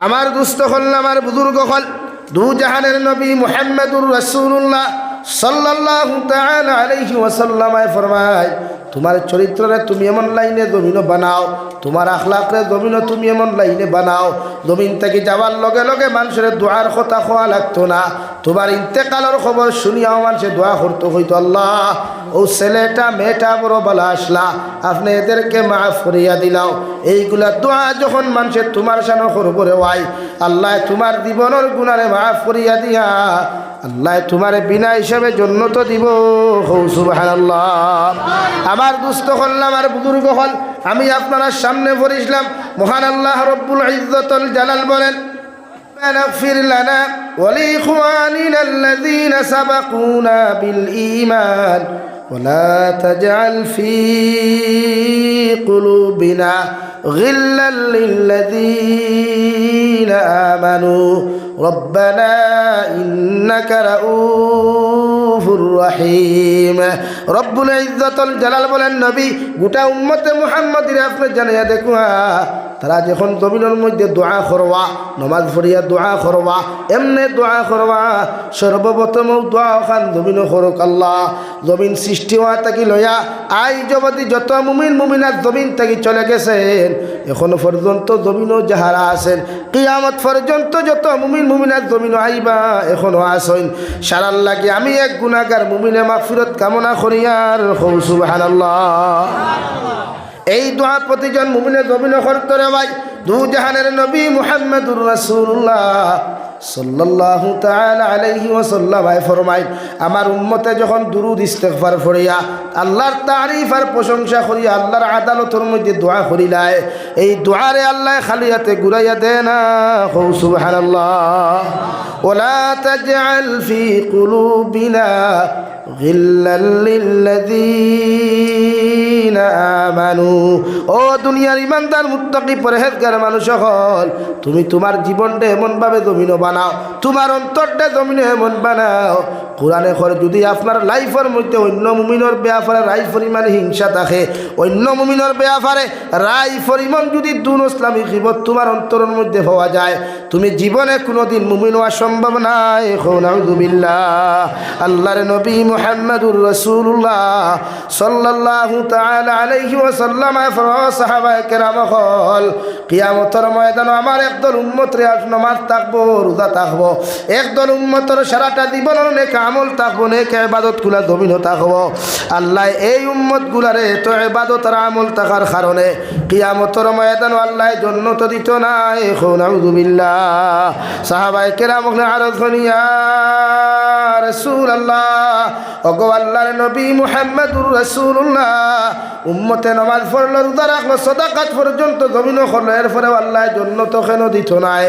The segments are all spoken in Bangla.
আমার দুস্থ হল, আমার বুজুর্গ হল। দু জাহানের নবী মুহাম্মদুর রসুল্লাহ সাল্লাহ আলহি ওসাল্লামায় ফরমায় তোমার চরিত্রে তুমি এমন লাইনে জমিন বানাও, তোমার আখলাকরে জমিন তুমি এমন লাইনে বানাও। জমিন থেকে যাওয়ার লগে লগে মানুষের দোয়ার কথা খোয়া লাগতো না। তোমার ইন্তেকালের খবর শুনিয়াও মানুষের দোয়া করতো হইতো, আল্লাহ, ও ছেলেটা, মেয়েটা বড় বলা আসলা, আপনি এদেরকে মাফ করিয়া দিলাও। এইগুলা দোয়া যখন মানুষের তোমার সানো করবরে ওয়াই আল্লাহ তোমার জীবনের গুণারে মাফ করিয়া দিয়া, আল্লাহ তোমার বিনা হিসাবে জন্য তো দিব। হৌ, সুবহানাল্লাহ। আমার দুস্থ হল আমার বুজুর্গ হল আমি আপনার সামনে পড়িছিলাম মহান আল্লাহ রব্বুল ইজ্জতুল জালাল বলেন ربنا اغفر لنا ولإخواننا الذين سبقونا بالإيمان ولا تجعل في قلوبنا غلا للذين آمنوا ربنا إنك رؤوف رحيم رب العزة الجلال বলেন নবী গোটা উম্মতে মুহাম্মদের আপনি জানাইয়া দেখুন তারা যখন জমিনের মধ্যে দোয়া করবা নমাজ পড়িয়া দোয়া করবা এমনি দোয়া করবা সর্বপ্রথম দোয়া খান জমিন করুক আল্লাহ জমিন সৃষ্টি হওয়া থাকি লইয়া আই জগতি যত মুমিন মুমিনার জমিন থাকি চলে গেছেন এখনও পর্যন্ত জমিনও যাহারা আছেন, কিয়ামত পর্যন্ত যত মুমিন মুমিনার জমিন আইবা এখনও আসেন সারাল লাগে আমি এক গুণাগার মুমিনে মাফিরত কামনা করিয়ার আর এই দোয়া প্রতিজন মুমিনে জমিন করতে ভাই। দু জাহানের নবী মুহাম্মদুর রাসূলুল্লাহ। সাল্লাল্লাহু তাআলা আলাইহি ওয়াসাল্লাম আয় ফরমাই আমার উম্মতে যখন দুরুদ ইস্তেগফার করিয়া আল্লাহর তারিফ আর প্রশংসা করিয়া আল্লাহর আদালতের মধ্যে দোয়া করিলায় এই দোয়ারে আল্লাহ খালি হাতে ঘুরাইয়া দেয় না হৌ সুবহানাল্লাহ ওলা তাজআল ফি কুলুবিনা غلا للذين آمنوا ও দুনিয়ার ইমানদার মুত্তাকি পরহেজগার মানুষ হল তুমি তোমার জীবনটা এমনভাবে জমিন বানাও। তোমার অন্তরটা জমিন এমন বানাও। কোরআনে করে যদি আপনার লাইফের মধ্যে অন্য মুমিনের ব্যাপারে রাই পরিমাণ হিংসা থাকে, অন্য মুমিনের ব্যাপারে রাই পরিমাণ যদি দুন ইসলামী জীবন তোমার অন্তরের মধ্যে পাওয়া যায়, তুমি জীবনে কোনোদিন মুমিন হওয়া সম্ভব নাই। খৌনাউদুবিল্লাহ আল্লাহর নবী মুহাম্মদুর রাসূলুল্লাহ সাল্লাল্লাহু তাআলা আলাইহি ওয়াসাল্লাম সাহাবায়ে কেরাম হল কিয়ামতের ময়দানে আমার একদল উম্মত রে আজ নামাজ থাকব রোজা থাকব। একদল উম্মতের সারাটা জীবনের নেক আমল থাকব, নেক ইবাদতগুলা জমিন থাকব। আল্লাহ এই উম্মত গুলারে তো ইবাদত আর আমল থাকার কারণে কিয়ামতের ময়দানে আল্লাহ জন্য তো দিত না, এখন সাহাবায়ে কেরাম আরজ করিয়া রসুল আল্লাহ অগো আল্লাহর নবী মুহাম্মদুর রসুল্লাহ উম্মতে নমাজ পড়ল, রোজা রাখল, সদাকাত পর্যন্ত জমিনও করল এরপরে আল্লাহ জন্য তো কেন দিত নাই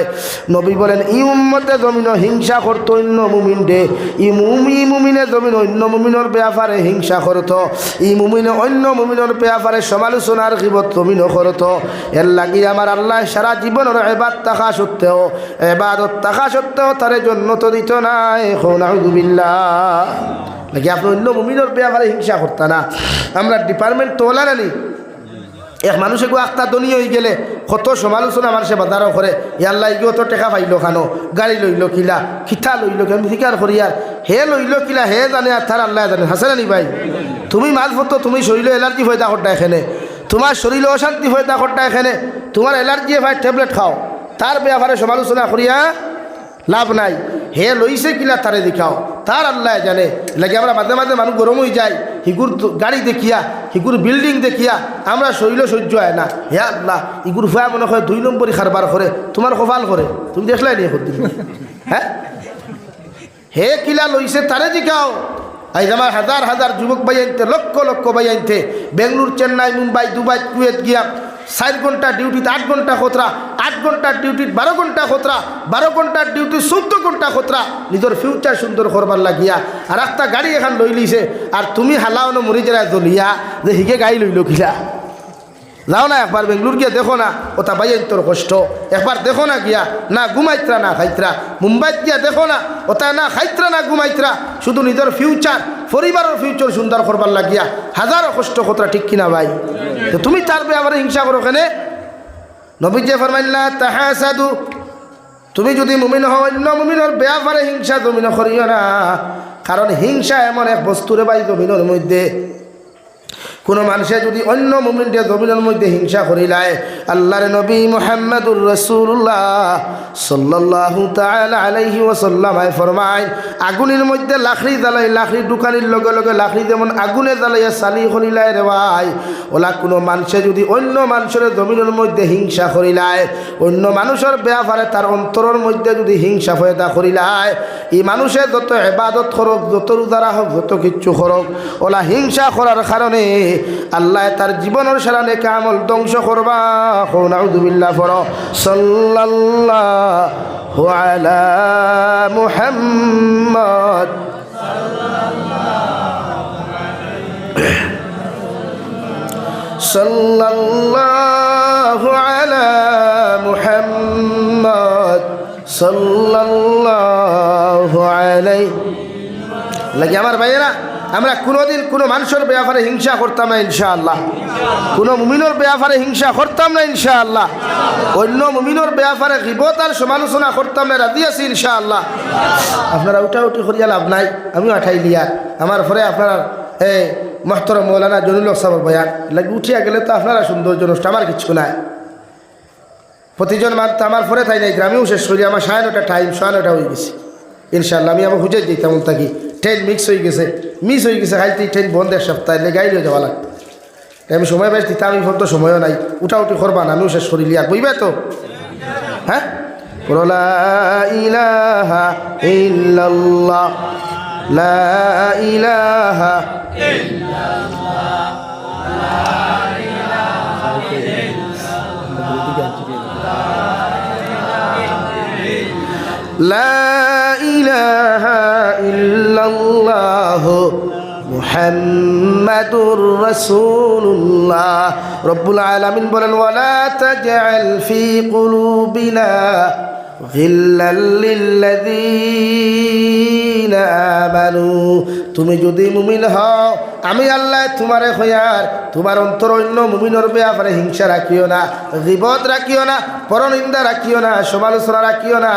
নবী বলেন ই উম্মতে জমিন হিংসা করতো অন্য মুমিন দে ই মুমি মুমিনে জমিন অন্য মুমিনের ব্যাপারে হিংসা করতো। ই মুমিনে অন্য মুমিনের ব্যাপারে সমালোচনার কিবত জমিনও করতো। এর লাগি আমার আল্লাহ সারা জীবনের এবার থাকা সত্ত্বেও, এবাদত থাকা সত্ত্বেও তার জন্য তো দিত নাই এখন আউদুবিল্লাহ নাকি আপনি অন্য মুমিনের ব্যাপারে হিংসা করতা না। আমরা ডিপার্টমেন্ট তোলা নানি এক মানুষে গো আখতা দনি হয়ে গেলে কত সমালোচনা মানুষে বাজারও করে। ইয়াল্লা ইগিও তো টেকা পাইল খানো, গাড়ি লইল কিলা খিঠা লইল কেন স্বীকার করি আর হে লইল কিলা, হে জানে আর তার আল্লাহ জানে, হাসে নি ভাই? তুমি মাছ পত্র, তুমি শরীর এলার্জি হয়ে থাকটা এখানে। তোমার শরীর অশান্তি হয়ে থাকটা এখানে। তোমার এলার্জি ভাই ট্যাবলেট খাও। তার ব্যাপারে সমালোচনা করিয়া লাভ নাই। হে লইছে কিলা, তারে দেখাও। তার আল্লাহ জানে। লাগে আমরা মাঝে মাঝে মানুষ গরম হয়ে যায় হিগুর গাড়ি দেখিয়া হিগুর বিল্ডিং দেখিয়া আমরা শৈল সহ্য হয় না। হে আল্লাহ, ইগুর ফুয়া মনে হয় দুই নম্বরই খারবার করে, তোমার কপাল করে। তুমি দেখলাই করতে হ্যাঁ হে? কিলা লইছে তারে জিকাও আজ আমার হাজার হাজার যুবক বাইয়াইতে লক্ষ লক্ষ বাইয়াইতে বেঙ্গলোর, চেন্নাই, মুম্বাই, দুবাই, কুয়েত গিয়া চার ঘণ্টা ডিউটিতে আট ঘণ্টা খতরা আট ঘণ্টার ডিউটিত বারো ঘণ্টা খতরা বারো ঘণ্টার ডিউটি চৌদ্দ ঘণ্টা খতরা নিজের ফিউচার সুন্দর করবার লাগিয়া। আর একটা গাড়ি এখন লই লিছে আর তুমি হালাও হালাওনো মরি জেলায় জ্বলিয়া, যে হিগে গাড়ি লইল কিলা যাও না একবার বেঙ্গলোর গিয়া দেখো না ওটা বাইন তোর কষ্ট। একবার দেখো না গিয়া, না ঘুমাইত্রা না খাইত্রা মুম্বাইত গিয়া দেখো না ওটা না খাইত্রা না ঘুমাইত্রা শুধু নিজের ফিউচার পরিবারের ফিউচার সুন্দর করবার লাগিয়া হাজারো কষ্ট কথা ঠিক কিনা ভাই? তো তুমি তার আমার হিংসা করো কেনে? নবী যে ফরমাইল্লা তাহা সাধু তুমি যদি মুমিন হও, অন্য মুমিনের ব্যাপারে হিংসা তুমি না। কারণ হিংসা এমন এক বস্তুরে বাই জমিনের মধ্যে। কোনো মানুষে যদি অন্য মুমিনটে জমিনের মধ্যে হিংসা করিলায় আল্লাহর নবী মোহাম্মদুর রসুল্লাহ তাআলা আলাইহি ওয়াসাল্লামায় ফরমায়, আগুনের মধ্যে লাখড়ি জ্বালাই লাখড়ি দোকানির লগে লগে লাখড়ি যেমন আগুনে জ্বালাইয়া চালি করিলায় রে ভাই ওলা কোনো মানুষে যদি অন্য মানুষের জমিনের মধ্যে হিংসা করিলায় অন্য মানুষের ব্যাপারে তার অন্তরের মধ্যে যদি হিংসা ফয়দা করিলায় এই মানুষের যত এবাদত করক, যত রোজারা হোক যত কিচ্ছু করক, ওলা হিংসা করার কারণে আল্লাহ তার জীবনের সারানে কামল ধ্বংস করবা। আলা মুহাম্মদ। সাল্লাল্লাহু আলা মুহাম্মদ। সাল্লাল্লাহু আলাইহি লাগে আমার ভাইয়েরা আমরা কোনোদিন কোনো মানুষের ব্যাপারে হিংসা করতাম না, ইনশাআল্লাহ। কোনো মুমিনের ব্যাপারে হিংসা করতাম না, ইনশাআল্লাহ। অন্য মুমিনের ব্যাপারে গিবত আর সমালোচনা করতাম না, রাজি আছি, ইনশাআল্লাহ। আপনারা উঠা উঠি করিয়া লাভ নাই, আমিও আঠাই লিয়া। আমার পরে আপনারা, এ, মহতরম মৌলানা জনুল সাহেব বয়ান, লাগে উঠিয়া গেলে তো আপনারা সৌন্দর্য নষ্ট, আমার কিছু নাই। প্রতিজন মান তো আমার পরে তাই নাই, গ্রামেও শেষ করি আমার সাড়ে টাইম সাড়ে নটা হয়ে গেছে। ইনশাল্লাহ আমি আবার হুজে দিতাম থাকি ট্রেন মিক্স হয়ে গেছে। মিস হয়ে গেছে, খাইতে ট্রেন বন্ধ এক সপ্তাহ এলে গাড়ি হয়ে যাওয়া লাগতো আমি সময় পাইছি, তা আমি তো সময়ও নাই। উঠা উঠি করবা না, আমিও শেষ করি লিয়া বুঝবে তো? হ্যাঁ? লা ইলাহা ইল্লাল্লাহ, লা ইলাহা لا إله إلا الله محمد رسول الله رب العالمين বলেন ولا تجعل في قلوبنا غلا للذين তুমি যদি মুমিন হও, আমি আল্লাহ তোমারে হইয়ার, তোমার অন্তর অন্য মুমিনর ব্যাপারে হিংসা রাখিও না বিপদ রাখিও না, পরনিন্দা রাখিও না, সমালোচনা রাখিও না।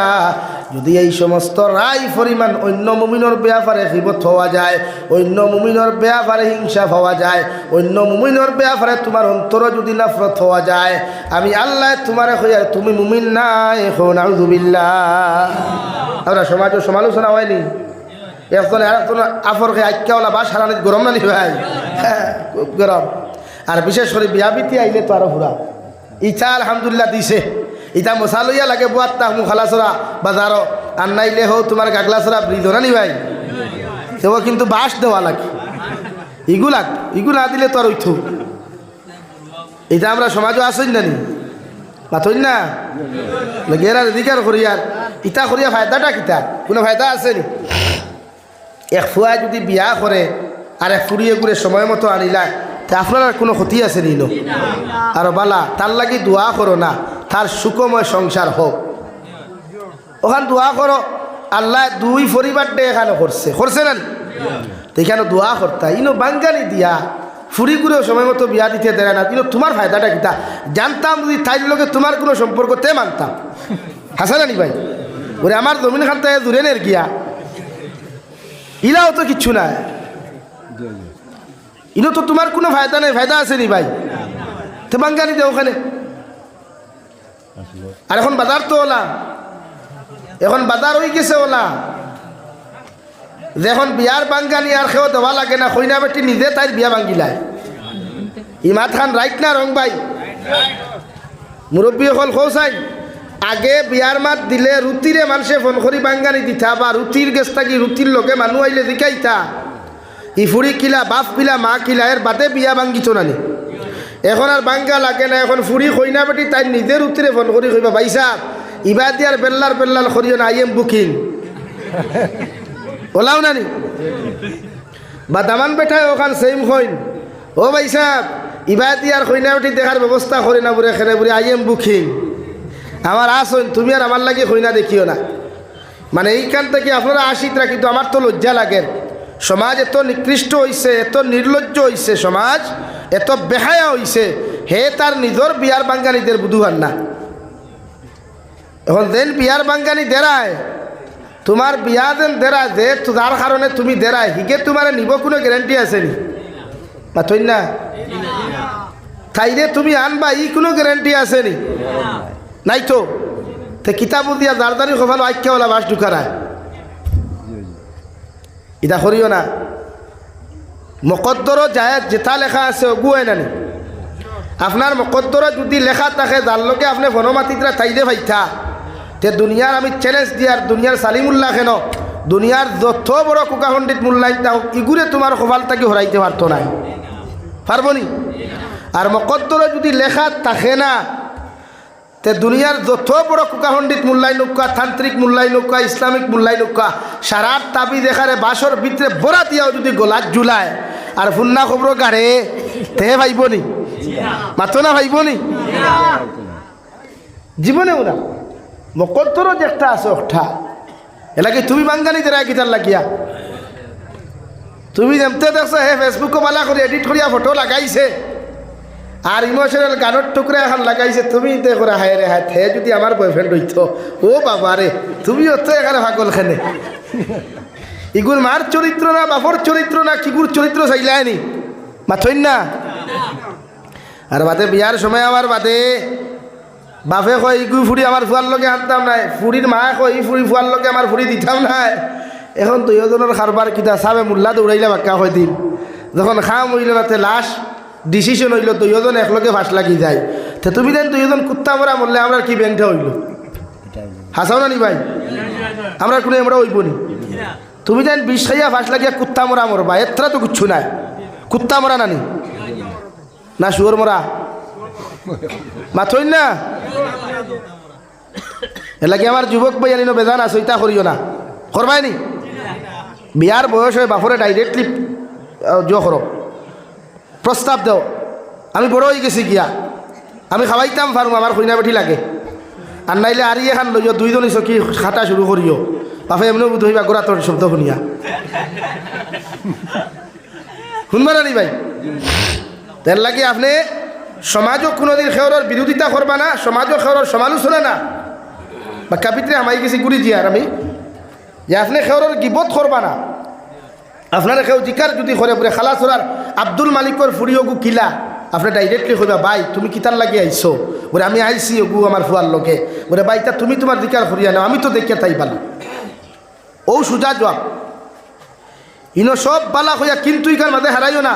যদি এই সমস্ত রায় পরিমাণ অন্য মুমিনর ব্যাপারে হিবত হওয়া যায়, অন্য মুমিনর ব্যাপারে হিংসা হওয়া যায়, অন্য মুমিনর ব্যাপারে তোমার অন্তর যদি নাফরত হওয়া যায়, আমি আল্লাহ তোমারে হইয়ার, তুমি মুমিন নাই এখন আমরা সমাজ সমালোচনা হয়নি। এখন এখন আফরকে আজ্ঞাওয়ালা বা সারানিত গরম না ভাই। হ্যাঁ, খুব গরম। আর বিশেষ করে বিয়া বিতি আইলে তো আরও পুরা ইচ্ছা আলহামদুলিল্লাহ দিছে। ইটা মশা লইয়া লাগে বুয়াত তাহ মু খালাসরা বাজারও আর নাইলে হো তোমার গাগলাসরা ব্রিজ না নি ভাই। সেও কিন্তু বাস দেওয়া লাগে। ইগুলা ইগু না দিলে তো আর ওইথু। এটা আমরা সমাজও আসইন না নি। মাথইন না? গেরা অধিকার করিয়ার ইটা করিয়া ফায়দাটা কিতা? কোনো ফায়দা আছে নি? এক ফুয়া যদি বিয়া করে আর এক ফুরিয়ে ঘুরে সময় মতো আনিলা, তা আপনার আর কোনো ক্ষতি আছে নিল আর বালা, তার লাগি দোয়া করো না, তার সুখময় সংসার হোক। ওখান দোয়া করো, আল্লাহ দুই পরিবার ডে এখানে করছে। করছে না? এখানে দোয়া করতা ইনো বাঙ্গালি দিয়া ফুরি ঘুরেও সময় মতো বিয়া দিতে দেয় না। কিন্তু তোমার ফায়দাটা কিতা জানতাম যদি তাইর লগে তোমার কোনো সম্পর্ক তে মানতাম। হাসা জানি ভাই? ওরে আমার জমিন খান থেকে দূরে নের গিয়া ইলাও তো কিচ্ছু নাই। ইনো তো তোমার কোনো ফায়দা নেই, ফায়দা আছে নি ভাই? তো বাঙ্গালি দে ওখানে। আর এখন বাজার তো ওলা। এখন বাজার হয়ে গেছে ওলা। যখন বিয়ার বাঙ্গানি আর খেয়েও দেওয়া লাগে না, কইনা বেটি নিজে তাই বিয়া ভাঙ্গিলায় ইমাত খান রাইট না রং ভাই? মুরব্বী হল খোসাইন আগে বিয়ার মাত দিলে রুটিরে মানুষে ফোন করি বাঙ্গানি দিতা, বা রুটির গেছ থাকি রুটির লগে মানুষ আইলে দিকাইতা ইফুরি কিলা, বাপ কিলা, মা কিলা, এর বাদে বিয়া ভাঙ্গিত নানি এখন আর বাঙ্গা লাগে না, এখন ফুরি কইনা বেটি, তাই নিজে রুটিরে ফোন করি কইবা বাইসা ইবা দিয়ার বেল্লার বেল্লার করিও না আই এম বুকিং ওলাও নানি বা দামান বেঠায় ওখান সেম কইন ও ভাই ইবা দিয়ার কইনা বেটি দেখার ব্যবস্থা করি না বুড়ে খেলে বুড়ি আই এম বুকিং আমার আসুন তুমি আর আমার লাগে কইনা দেখিও না। মানে এইখান থেকে আপনারা আসিত রাখি তো আমার তো লজ্জা লাগে। সমাজ এত নিকৃষ্ট হইছে, এত নির্লজ্জ হইছে সমাজ, এত বেহায়া হইছে, হে তার নিজর বিয়ার বাঙ্গালীদের বুধুয়ার না। এখন দেন বিয়ার বাঙ্গানি দেরায়, তোমার বিয়া দেন দেরায়, যে যার কারণে তুমি দেরায়, হিগে তোমার নিব কোনো গ্যারান্টি আছে নি? মাথই না? তাইলে তুমি আনবা, ই কোনো গ্যারান্টি আছে নি? নাই তো তে কিতাব দিয়া দারদারি আইক্যা ওলা বাস ঢুকারায় ইটা করিও না। মকদ্দর যায় যেটা লেখা আছে অগুয়াই নানি। আপনার মকদ্দর যদি লেখা থাকে যার লগে আপনি বনমাতিকরা তাইলে ভাইতা তে দুনিয়ার আমি চ্যালেঞ্জ দিয়ার দুনিয়ার সালিমুল্লাহ কেন দুনিয়ার যত বড় কুকাখণ্ডিত মূল্যায়ন তাও ইগুরে তোমার কপাল তাকে হরাইতে পারতো না পারব নি আর মকদ্দর যদি লেখা থাকে না তে দুনিয়ার যত বড় কুকাখণ্ডিত মূল্যায় নৌকা তান্ত্রিক মূল্যায় নৌকা ইসলামিক মূল্যায় নৌকা সারার তাবি দেখারে বাসর ভিতরে বড়া দিয়াও যদি গোলাত জুলায়, আর ফুন্না খবর গাড়ে, তে ভাইব নি মাতো না ভাইব নি জীবনেও না মকদ্দরও যে একটা আছে একটা এলাকে তুমি বাঙ্গালি দেরা গিটার লাগিয়া। তুমি যেমতে দেখছ, হে ফেসবুকও বালা করে এডিট করিয়া ফটো লাগাইছে। আর ইমোশনাল গানের টুকরা এখন লাগাইছে, তুমি দেখো রে হায় রে, হায় থে যদি আমার বয়ফ্রেন্ড হইতো ও বাবা রে তুমিও তো এখানে ভাগল খানে ইগুর মার চরিত্র না বাপর চরিত্র না কিগুর চরিত্র চাইলায়নি মাথইন না? আর বাদে বিয়ার সময় আমার বাদে, বাপে কয় ইগু ফুড়ি আমার ফুয়ার লগে আনতাম নাই। ফুড়ির মা কয়, ই ফুড়ি ফুয়ার লগে আমার ফুড়ি দিতাম নাই। এখন দুইজনের খারবার কিতা সাবে মুল্লা দৌড়াইলে বাক্কা হয় দিন যখন খাম হইল না তে লাশ ডিসিশন হইল দুইজন একলগে ফাঁস লাগি যায়। তে তুমি দেন দুইজন কুত্তা মরা মরলে আমরা কি ব্যাংকটা হইল? হাসাও না নি ভাই? আমরা কোনো আমরা হইব নি। তুমি দেন বিষ খাইয়া ফাঁস লাগিয়া কুত্তা মরা মরবা এত্রা তো কিচ্ছু নাই। কুত্তা মরা নানি না? শুয়োর মরা। মাথইন না? এলাকি আমার যুবক ভাই আনিনো বেজান আছে ইতা করিও না। করবাই নি? বিয়ার বয়স হয়, বাপরে ডাইরেক্টলি জো করো। প্রস্তাব দেও। আমি বড় হয়ে গেছি গিয়া। আমি খাওয়াইতাম পারব আমার কইনা বেঠি লাগে। আর নাইলে আরি এখান লইও দুইজনই চকি খাটা শুরু করিও বাপে এমনি হইবা গোড়া তোর শব্দ শুনিয়া। শুনবা না ভাই? তের লাগে আপনি সমাজও কোনোদিন খেওরের বিরোধিতা করবা না সমাজও খেওরের সমালোচনা না। বা কাপিত্রে আমাই গেছি গুড়ি দিয়ার আমি। যে আপনি খেওরের গিবত করবা না। আপনার কেউ জিকার যদি করে পরে খালা চোরার আব্দুল মালিকর ফুড়ি ওগু কিলা আপনি ডাইরেক্টলি কইবা, ভাই, তুমি কিতার লাগি আইছো? বলে, আমি আইছি ওগু আমার ফুয়ার লোকে বলে, ভাই তা তুমি তোমার জিকার করিয়া নাও আমি তো দেখিয়া তাই পালা। ও সুজা জবাব ইনো সব বালা হইয়া কিন্তু ইকার মাঝে হারাইও না।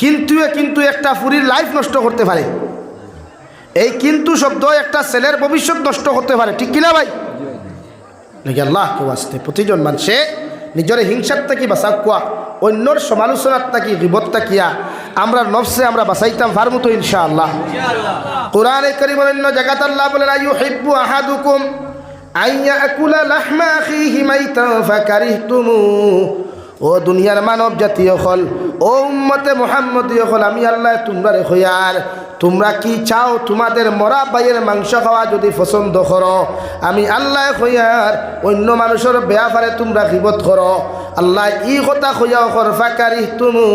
কিন্তু কিন্তু একটা ফুরির লাইফ নষ্ট করতে পারে। এই কিন্তু শব্দ একটা ছেলের ভবিষ্যৎ নষ্ট করতে পারে। ঠিক কিনা, ভাই? আল্লাহ কেউ আসতে প্রতিজন মানুষে নিজের হিংসার থাকি বাঁচা কোয়া অন্যর সমালোচনার থাকি বিপদ থাকিয়া, আমরা নফসে আমরা বাঁচাইতাম পারব তো ইনশাআল্লাহ। কোরআনে করিম অন্য জায়গাত আল্লাহ বলেন আইয়ু হিব্বু আহাদুকুম আইয়া আকুলা লাহমা আখিহি মাইতান ফাকারিহতুমু। ও দুনিয়ার মানব জাতীয় হল, ও উম্মতে মোহাম্মদীয় হল, আমি আল্লাহ তোমরা রেখো আর তোমরা কি চাও তোমাদের মরা বাইয়ের মাংস খাওয়া যদি পছন্দ করো? আমি আল্লাহ হইয়ার অন্য মানুষের বেয়াফারে তোমরা গিবত করো। আল্লাহ ই কথা হইয়া কর ফাকারি তুমু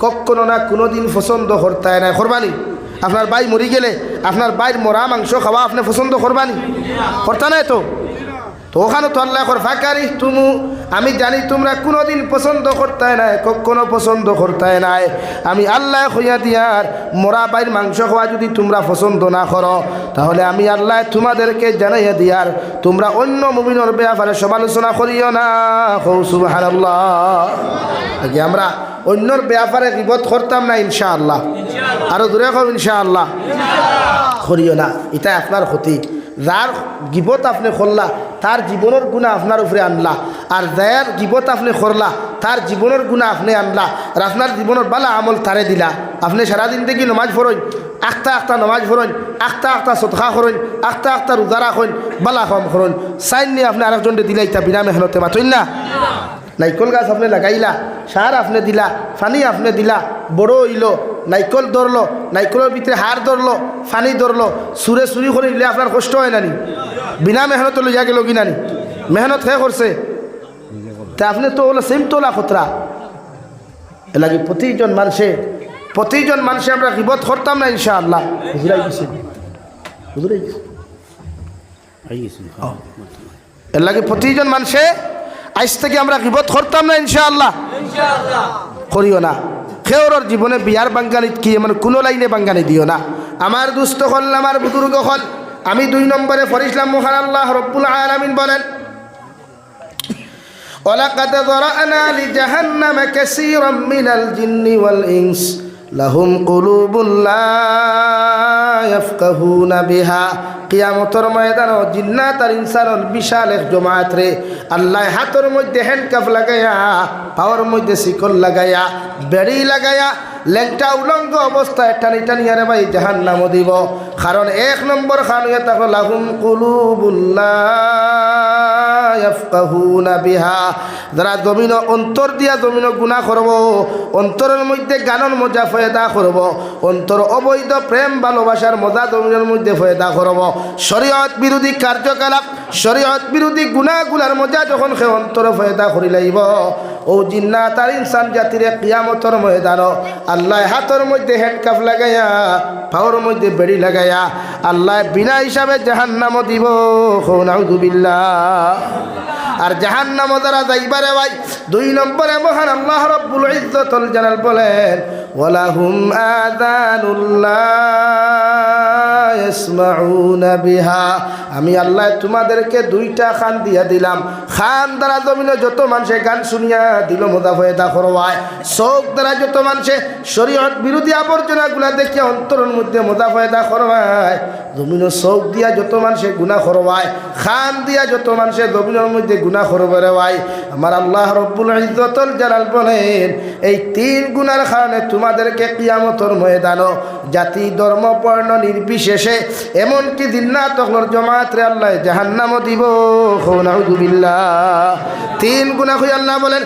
কখনো না কোনোদিন পছন্দ করতায় না করবানি আপনার বাই মরি গেলে আপনার বাইর মরা মাংস খাওয়া আপনি পছন্দ করবানি করতা নাই তো? তো ওখানে তো আল্লাহ কর ফাঁকারি তুমু আমি জানি তোমরা কোনোদিন পছন্দ করতে নাই, কখনো পছন্দ করতে নাই। আমি আল্লাহ হইয়া দিয়ার মোরা বাইর মাংস খাওয়া যদি তোমরা পছন্দ না করো, তাহলে আমি আল্লাহ তোমাদেরকে জানাইয়া দিয়ার তোমরা অন্য মুমিনের ব্যাপারে সমালোচনা করিও না। হৌ সুবাহান আগে আমরা অন্যর ব্যাপারে বিপদ করতাম না, ইনশাআল্লাহ। আরও দূরে কম ইনশাআল্লাহ করিও না এটা আপনার ক্ষতি। যার গিবত আপনি করলা তার জীবনের গুণা আপনার উপরে আনলা। আর যার গিবত আপনি করলা তার জীবনের গুণা আপনি আনলা। আর আপনার জীবনের বালা আমল তারে দিলা। আপনি সারাদিন থেকে নমাজ ফরইন আখতা আখতা নমাজ ফরইন আখতা আখতা সৎখা করইন আখতা আখতা রোজা রাখইন বালা কম করইন চাইন নিয়ে আপনি আরেকজনকে দিলা ইতা বিনা মেহনতে মাতইন না? নাইকল গাছ আপনি লাগাইলা সার আপনি দিলা ফানি আপনি দিলা বড় হইল নাইকল ধরলো নাইকলের ভিতরে হার ধরলো ফানি ধরলো সুরে চুরি করে দিলে আপনার কষ্ট হয় নানি। বিনা মেহনত লইয়া গেল কি নানি। মেহনত হে করছে তা আপনি তো হলো সেম তোলা খতরা এলাকি প্রতিজন মানুষে প্রতিজন মানুষে আমরা বিপদ করতাম না ইনশাআল্লাহ। হুজুরাই গেছে হুজুরাই গেছে। এর লাগে প্রতিজন মানুষে আজ থেকে আমরা গিবত করতাম না ইনশাআল্লাহ করিও না খেওরর জীবনে বিয়ার বাঙ্গানিত কি মানে কোনো লাইনে বাঙ্গানি দিও না আমার দুস্থ হল আমার বুজুর্গ হল আমি দুই নম্বরে ফরিসলাম মোহান আল্লাহ রব্বুল আলামিন বলেন ولقد ذرأنا لجهنم كثيرا من الجن والإنس লাহুম কলুবুল্লাহনা বিহা। কিয়ামতর ময়দান জিন্না তার ইনসানর বিশাল এক জমায়েত রে। আল্লাহ হাতর মধ্যে হ্যান্ডকাপ লাগাইয়া পাওয়ার মধ্যে শিকল লাগাইয়া বেড়ি লাগাইয়া লেংটা উলঙ্গ অবস্থায় টানি টানি আরে ভাই জাহান নামও দিব। কারণ এক নম্বর খানুয়া তাহলে লাহুম কলুবুল্লাহ যারা জমিন অন্তর দিয়া জমিন গুণা করব, অন্তরের মধ্যে গানের মজা ফয়দা করব, অন্তর অবৈধ প্রেম ভালোবাসার মজা জমিনের মধ্যে ফয়দা করব। শরীয়ত বিরোধী কার্যকলাপ, শরীয়ত বিরোধী গুণাগুলার মজা যখন সে অন্তর ফয়দা করি লাইব, ও জিন্না তার ইনসান জাতিরে কিয়ামতর ময়দান, আল্লাহ হাতর মধ্যে হ্যান্ডকাফ লাগাইয়া, পাওয়ার মধ্যে বেড়ি লাগাইয়া, আল্লাহ বিনা হিসাবে জাহান্নাম দিব নাউজুবিল্লাহ আর জাহান নাম দ্বারা যাইবারে ভাই, দুই নম্বরে মহান আল্লাহ রব্বুল ইজ্জতুল জালাল বলেন, ওয়ালাহুম আযানুল্লাহ। আমি আল্লাহ তোমাদেরকে দুইটা খান দিয়া দিলাম। খান দ্বারা জমিনে যত মানুষে গান শুনিয়া দিল মোদা ফয়দা করবায় চোখ দ্বারা যত মানুষে শরীয়ত বিরোধী আবর্জনাগুলা দেখিয়া অন্তরের মধ্যে মোদা ফয়দা করবায় জমিন চোখ দিয়া যত মানুষে গুণা করবায় খান দিয়া যত মানুষে জমিনের মধ্যে গুণা করবে আমার আল্লাহ রব্বুল ইজ্জতুল জালাল বলেন, এই তিন গুণার কারণে তোমাদেরকে কিয়ামতর ময়দানো জাতি, ধর্ম, বর্ণ নির্বিশেষে এমনকি দিন্না তখলর জমাত্রে আল্লাহ জাহান্নাম দিব। তিন গুণা হই আল্লাহ বলেন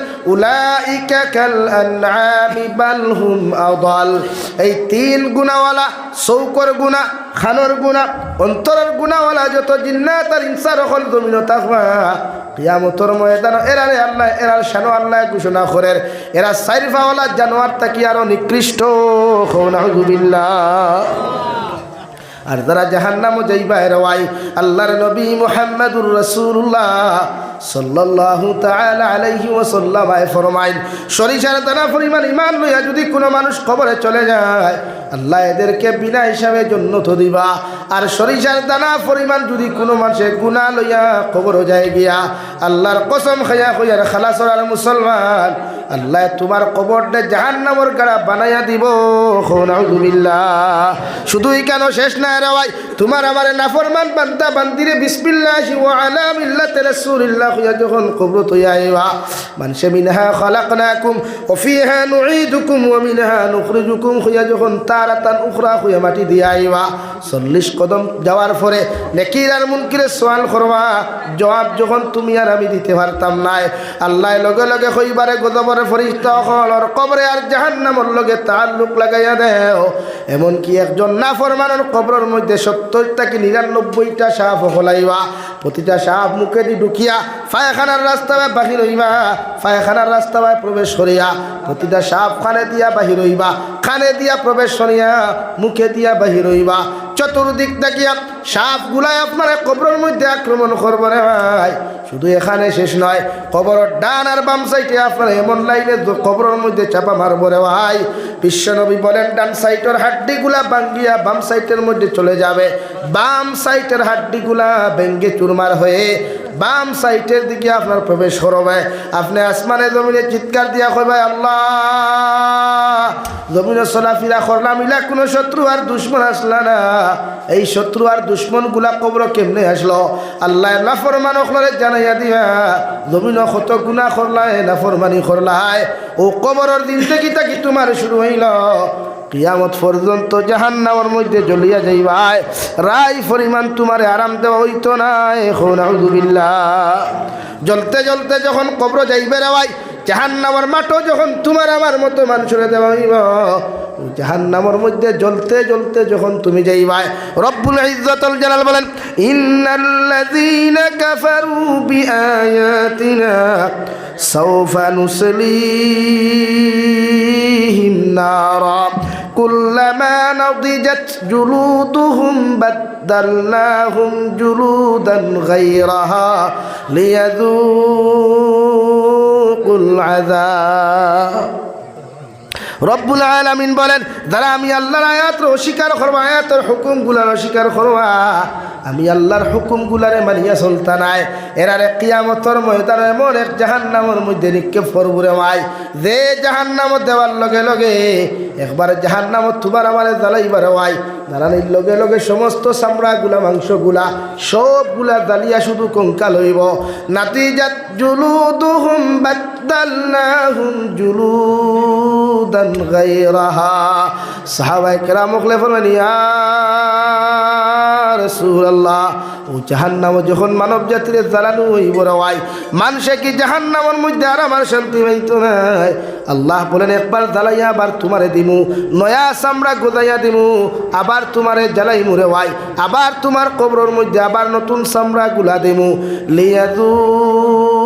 এই তিন গুণাওয়ালা চৌকর গুণা খানোর গুণা অন্তরের গুণাওয়ালা যত জিন্নাত আর ইনসার হল জমিন কিয়ামতর ময়দান এরারে আল্লাহ, এরার আল্লাহ ঘোষণা করেন। এরা সাইরফাওয়ালা জানোয়ার তাকি আরও নিকৃষ্ট? নাউজুবিল্লাহ আর যারা জাহান্নামও যাইবা এরওয়াই আল্লাহর নবী মোহাম্মদুর রাসূলুল্লাহ। সাল্লাল্লাহু তাআলা আলাইহি আয় দানা পরিমাণ যদি মানুষ কবরে চলে যায়, আল্লাহ এদেরকে বিনা হিসাবে দিবা। আর পরিমাণ যদি লইয়া কবর যায় গিয়া, আল্লাহর কসম খাইয়া মুসলমান, আল্লাহ তোমার কবরটা জাহান্নামর গাড়া বানাইয়া দিব। নাউজুবিল্লাহ। শুধুই কেন শেষ না রে ভাই, তোমার আমার নাফরমান বান্দা বান্দিরে বিসমিল্লাহ ওয়া আলা মিল্লাতি রাসূলিল্লাহ হইয়া যখন কবর তৈয়া আইবা মানুষে মিনহা খালাকনাকুম ওয়া ফিহা নুঈদুকুম ওয়া মিনহা নুখরিজুকুম হইয়া যখন তারাতান উখরা হইয়া মাটি দিয়া আইবা 40 কদম যাওয়ার পরে নেকির আর মুনকিরে সওয়াল করবা জবাব যখন তুমি আর আমি দিতে পারতাম নাই আল্লাহ লগে লগে হইবারে গজবরে ফরিস্তা হলর কবরে আর জাহান্নামর লগে তাল্লুক লাগাইয়া দেও। এমনকি একজন না ফরমানোর কবরের মধ্যে সত্তর থেকে নিরানব্বইটা সাপ হলাইবা প্রতিটা সাপ মুখে দি ঢুকিয়া পায়খানার রাস্তায় বাহির হইবা পায়খানার রাস্তায় প্রবেশ করিয়া প্রতিটা সাপ খানে দিয়া বাহির হইবা, খানে দিয়া প্রবেশ করিয়া মুখে দিয়া বাহির হইবা। চতুর্দিক দেখিয়া সাপ গুলাই আপনার কবরের মধ্যে আক্রমণ করব রে ভাই শুধু এখানে শেষ নয়, কবরের ডান আর বাম সাইডে আপনার এমন লাইনে কবরের মধ্যে চাপা মারবো রে ভাই। বিশ্বনবী বলেন, ডান সাইডের হাড্ডিগুলা ভাঙ্গিয়া বাম সাইডের মধ্যে চলে যাবে। বাম সাইডের হাড্ডিগুলা ভেঙ্গে চুরমার হয়ে বাম সাইডের দিকে আপনার প্রবেশ করবে। আপনি আসমানে জমিনে চিৎকার দিয়া কইবে আল্লাহ! জমিনে চলাফিরা করলাম ইলা কোনো শত্রু আর দুশ্মন আসলা না। এই শত্রু আর দুশ্মনগুলা কবর কেমনে আসলো? আল্লাহ নাফরমান অখলারে জানাইয়া দিয়া, জমিন কত গুণা করলায় নাফরমানি করলায়। ও কবরের দিন থেকে তাকি তোমার শুরু হইল? কিয়ামত পর্যন্ত জাহান্নামের মধ্যে জ্বলিয়া যাইবাই রাই পরিমাণ তোমারে আরাম দেওয়া হইতো না, এখন জ্বলতে জ্বলতে যখন কবর যাইবে রে ভাই, জাহান্নামের মাঠও যখন তোমার আমার মতো মানুষের দেওয়া হইব, জাহান্নামের মধ্যে জ্বলতে জ্বলতে যখন তুমি যাইবাই রব্বুল ইজ্জতুল জালাল বলেন, ইন্নাল্লাযীনা কাফারু বিআয়াতিনা সাওফা নুসলিহিম নারা। كلما نضجت جلودهم بدلناهم جلودا غيرها ليذوقوا العذاب. রব্বুল আলামিন বলেন, যারা আমি আল্লাহর আয়াতের অস্বীকার করব, আয়াতের হুকুমগুলার অস্বীকার করবা, আমি আল্লাহর হুকুমগুলারে মানিয়া নাই। এরারে কিয়ামতর ময়দানে এমন এক জাহান্নামের মধ্যে নিক্ষেপ করবুরে মাই যে জাহান্নামত দেওয়ার লগে লগে, একবার জাহান্নামত তোমার আমার জ্বালাইবার ওয়াই জ্বালানির লগে লগে সমস্ত চামড়াগুলা, মাংসগুলা, সবগুলা জ্বালিয়া শুধু কঙ্কাল হইব। নাতি জাত জুলু নাতিজাত জুলুদুহুম জুলুদান গায়রাহা। সাহাবায়ে কেরাম মুখলে ফরমান ইয়া রাসূলুল্লাহ, ও জাহান্নাম যখন মানব জাতির জ্বালানো হইব রওয়াই মানুষে কি জাহান্নামের মধ্যে আর আমার শান্তি পাইত নাই আল্লাহ বলেন, একবার জ্বালাইয়া আবার তোমারে দিমু, নয়া চামড়া গোদাইয়া দিমু, আবার তোমারে জ্বালাই মুরে ওয়াই আবার তোমার কবরের মধ্যে আবার নতুন চামড়া গুলা দিমু। লিয়াদু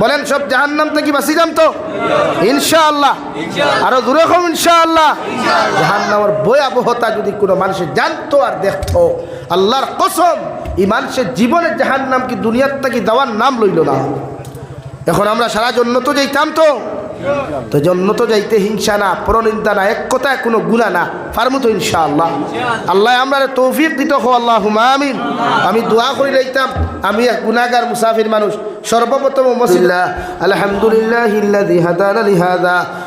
বলেন সব জাহান নাম থেকে বাঁচিতাম তো? ইনশাআল্লাহ। আরও দূরে কম ইনশাআল্লাহ। জাহান নামের ভয়াবহতা যদি কোনো মানুষের জানতো আর দেখতো আল্লাহর কসম এই মানুষের জীবনের জাহান নাম কি দুনিয়ার থেকে দেওয়ার নাম লইল না। এখন আমরা সারা জন্য তো যেতাম তো তো জন্য তো যাইতে হিংসা না, পরনিন্দা না, এক কথায় কোনো গুণা না। পারমু তো ইনশা আল্লাহ আল্লাহ আমরা তৌফিক দিত হো আল্লাহ আমিন। আমি দোয়া করে লইতাম, আমি এক গুণাগার মুসাফির মানুষ, সর্বপ্রথম মসিল্লা আলহামদুলিল্লাহ ইল্লাযী হাদানা লিহাযা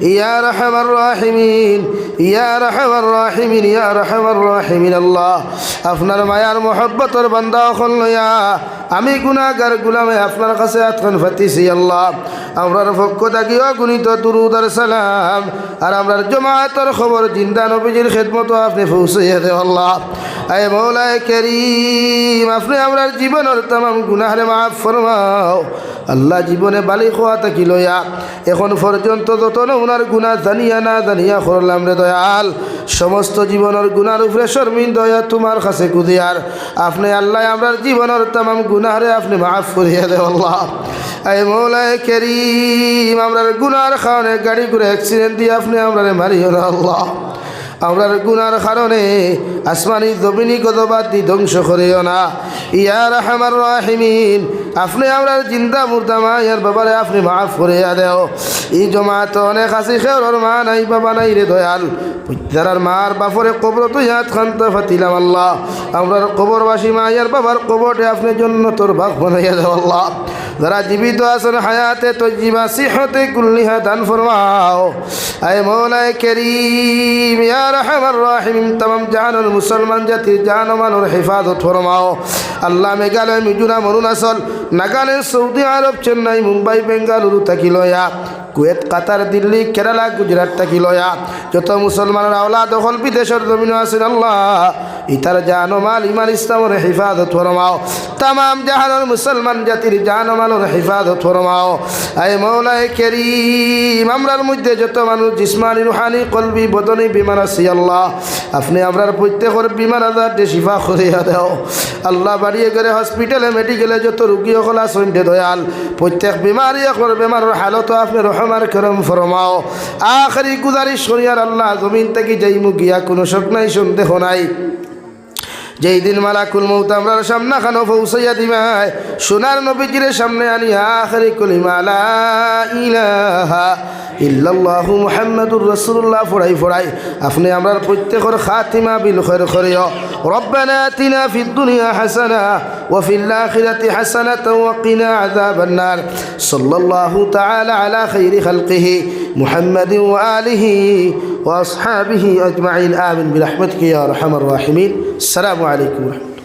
ইয়া রহমান রাহিমিন, ইয়া রহমান রাহিমিন, ইয়া রহমান রাহিমিন আল্লাহ। আপনার মায়ার মহব্বতর বান্দা অখন লইয়া আমি গুণাগার গুলামে আপনার কাছে আতখান ফাতিছি আল্লাহ। আমরার পক্ষ থাকি অগুণিত তুরুদার সালাম আর আমরার জমায়েতর খবর জিন্দা নবীজির খেদমতো আপনি পৌঁছাইয়া দে আল্লাহ। আয় মৌলায় কেরিম, আপনি আমরার জীবনের তাম গুনাহরে মাফ ফরমাও। আল্লাহ জীবনে বালি খোয়া থাকি লইয়া এখন পর্যন্ত যত ওনার গুণা জানিয়া না জানিয়া করলাম রে দয়াল, সমস্ত জীবনের গুণার উপরে শর্মিন দয়া তোমার কাছে কুদিয়ার। আপনি আল্লাহ আমরার জীবনের তাম গুনাহরে আপনি মাফ করিয়া দে আয় মৌলায় করিম, আমরার গুনার খাওয়ানে গাড়ি করে অ্যাক্সিডেন্ট দিয়ে আপনি আমরারে মারিও না আল্লাহ। আমরার গুনার কারণে আসমানি জমিনি গদবাদি ধ্বংস করিও না। ইয়ার রহমান রাহিমিন, আপনি আমরার জিন্দা মুর্দা মা ইয়ার বাবারে আপনি মাফ করিয়া দেও। এই জমাত অনেক আসি খেওর মা নাই, বাবা নাই রে দয়াল। পুত্রার মার বাপরে কবর তো ইয়াত খান্ত ফাতিলাম আল্লাহ। আমরার কবরবাসী মা ইয়ার বাবার কবরটে আপনি জন্য তোর ভাগ বানাইয়া দেও আল্লাহ। যারা জীবিত আছেন হায়াতে তো জীবা সিহতে কুল্লিহা দান ফরমাও। আয় মৌলায় কেরিম, ইয়া রহমান রাহিম তাম জাহানুল মুসলমান জাতির জাহানমানুর মানুর হেফাজত ফরমাও। আল্লাহ মেঘালয়, মিজোরাম, অরুণাচল, নাগাল্যান্ড, সৌদি আরব, চেন্নাই, মুম্বাই, বেঙ্গালুরু থাকি লয়া। কুয়েত, কাতার, দিল্লি, কেরালা, গুজরাট থাকি লয়া। যত মুসলমানের আওলা দখল বিদেশের জমিন আছেন আল্লাহ, ইতার জানো মাল ইমান ইসলামের হেফাজত ফরমাও। তাম জাহানুল মুসলমান জাতির জান মালের হেফাজত ফরমাও। আয় মৌলায় কেরিম, আমরার মধ্যে যত মানুষ জিসমানি, রুহানি, কলবি, বদনি, বিমান আছি আল্লাহ। আপনি আমরার প্রত্যেকের বিমান আজার দিয়ে শিফা করিয়া দেও। আল্লাহ বাড়িয়ে করে হসপিটালে, মেডিকেলে যত রুগী সকল আসুন দয়াল। প্রত্যেক বিমারি সকল বেমারের হালত আপনি রহমার করম ফরমাও। আখারি গুজারিশ করিয়ার আল্লাহ জমিন থেকে যাই মুগিয়া কোনো শোক নাই, সন্দেহ নাই। যেই দিন মালাকুল মৌত আমরা সামনা খানো পৌঁছাইয়া দিবাই সোনার নবীজির সামনে আনি আখরি কলিমালা ইলাহা ইল্লাল্লাহু মুহাম্মাদুর রাসূলুল্লাহ ফড়াই ফড়াই। আপনি আমরা প্রত্যেকের খাতিমা বিল খৈর খরিও রব্বানা আতিনা ফিদ দুনিয়া হাসানা ওয়া ফিল আখিরাতি হাসানাতাও ওয়া কিনা আযাবান নার। সাল্লাল্লাহু তাআলা আলা খাইরি খালকিহি মুহাম্মাদিন ওয়া আলিহি وأصحابه أجمعين. آمين برحمتك يا أرحم الراحمين. السلام عليكم ورحمة الله.